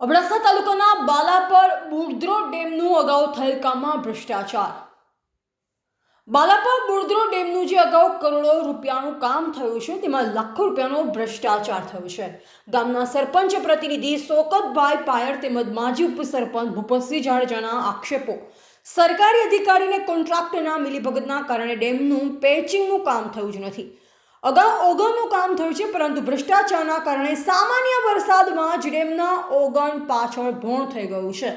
અબડાસા તાલુકાના બાલાપર બુર્દ્રો ડેમનું અગાઉ થયેલ કામમાં ભ્રષ્ટાચાર. બાલાપર બુર્દ્રો ડેમનું જે અગાઉ કરોડો રૂપિયાનું કામ થયું છે, તેમાં લાખો રૂપિયાનો ભ્રષ્ટાચાર થયો છે. ગામના સરપંચ પ્રતિનિધિ શોકતભાઈ પાયર તેમજ માજી ઉપસરપંચ ભૂપતસિંહ જાડેજાના આક્ષેપો. સરકારી અધિકારીને કોન્ટ્રાક્ટના મિલીભગતના કારણે ડેમનું પેચિંગનું કામ થયું જ નથી. અગાઉ ઓગનનું કામ થયું છે, પરંતુ ભ્રષ્ટાચારના કારણે સામાન્ય વરસાદમાં જ ડેમના ઓગન પાછળ ભોણ થઈ ગયું છે.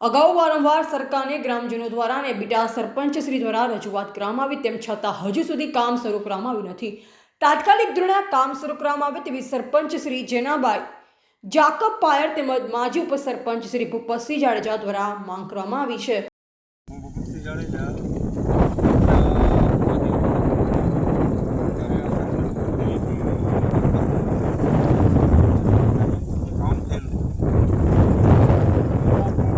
અગાઉ વારંવાર સરકારને ગ્રામજનો દ્વારા અને બીટા સરપંચ શ્રી દ્વારા રજૂઆત કરવામાં આવી, તેમ છતાં હજુ સુધી કામ શરૂ કરવામાં આવ્યું નથી. તાત્કાલિક ધોરણે કામ શરૂ કરવામાં આવે તેવી સરપંચ શ્રી જેનાબાઈ જાકબ પાયર તેમજ માજી ઉપસરપંચ શ્રી ભૂપતસિંહ જાડેજા દ્વારા માંગ કરવામાં આવી છે હું ભૂપતસિંહ જાડેજા કામ થયેલું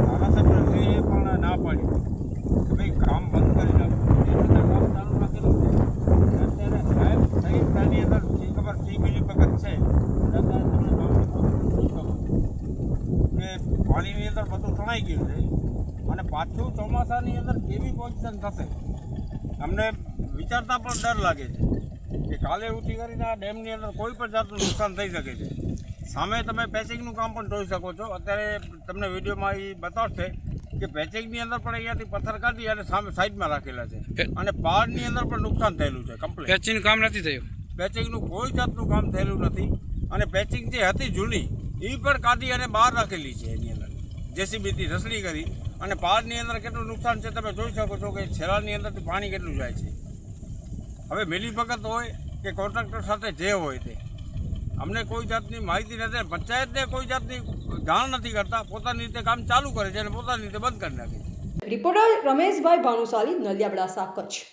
ધારાસભ્યશ્રીએ પણ ના પાડી કે ભાઈ કામ બંધ કરી નાખો એ છતાં કામ ચાલુ રાખેલું છે અત્યારે સાહેબ સહિતની અંદર શી ખબર સી બીજી વખત છે અત્યારે તમને ગામની પબ્લિકને શું ખબર કે પાણીની અંદર બધું તણાઈ ગયું છે. અને પાછું ચોમાસાની અંદર કેવી પોઝિશન થશે? અમને વિચારતા પણ ડર લાગે છે કે કાલે ઉઠી કરીને આ ડેમની અંદર કોઈ પણ જાતનું નુકસાન થઈ શકે છે. સામે તમે પેસિંગનું કામ પણ જોઈ શકો છો. અત્યારે તમને વિડીયોમાં એ બતાવશે કે પેચિંગની અંદર પણ અહીંયાથી પથ્થર કાઢી અને સામે સાઈડમાં રાખેલા છે. અને પહાડની અંદર પણ નુકસાન થયેલું છે કમ્પ્લીટ પેચિંગ કામ નથી થયું? પેચિંગનું કોઈ જાતનું કામ થયેલું નથી. અને પેચિંગ જે હતી જૂની એ પણ કાઢી અને બહાર રાખેલી છે એની અંદર. જેસીબીથી રસડી કરી. અને પહાડની અંદર કેટલું નુકસાન છે તમે જોઈ શકો છો કે છેલ્લાની અંદરથી પાણી કેટલું જાય છે. હવે મિલીભગત હોય કે કોન્ટ્રાક્ટર સાથે જે હોય તે. અમને કોઈ જાતની માહિતી નથી. પંચાયતને કોઈ જાતની જાણ નથી કરતા. પોતાની રીતે કામ ચાલુ કરે છે અને પોતાની રીતે બંધ કરી નાખે છે. રિપોર્ટર રમેશભાઈ ભાનુશાલી નલિયાબડાસા કચ્છ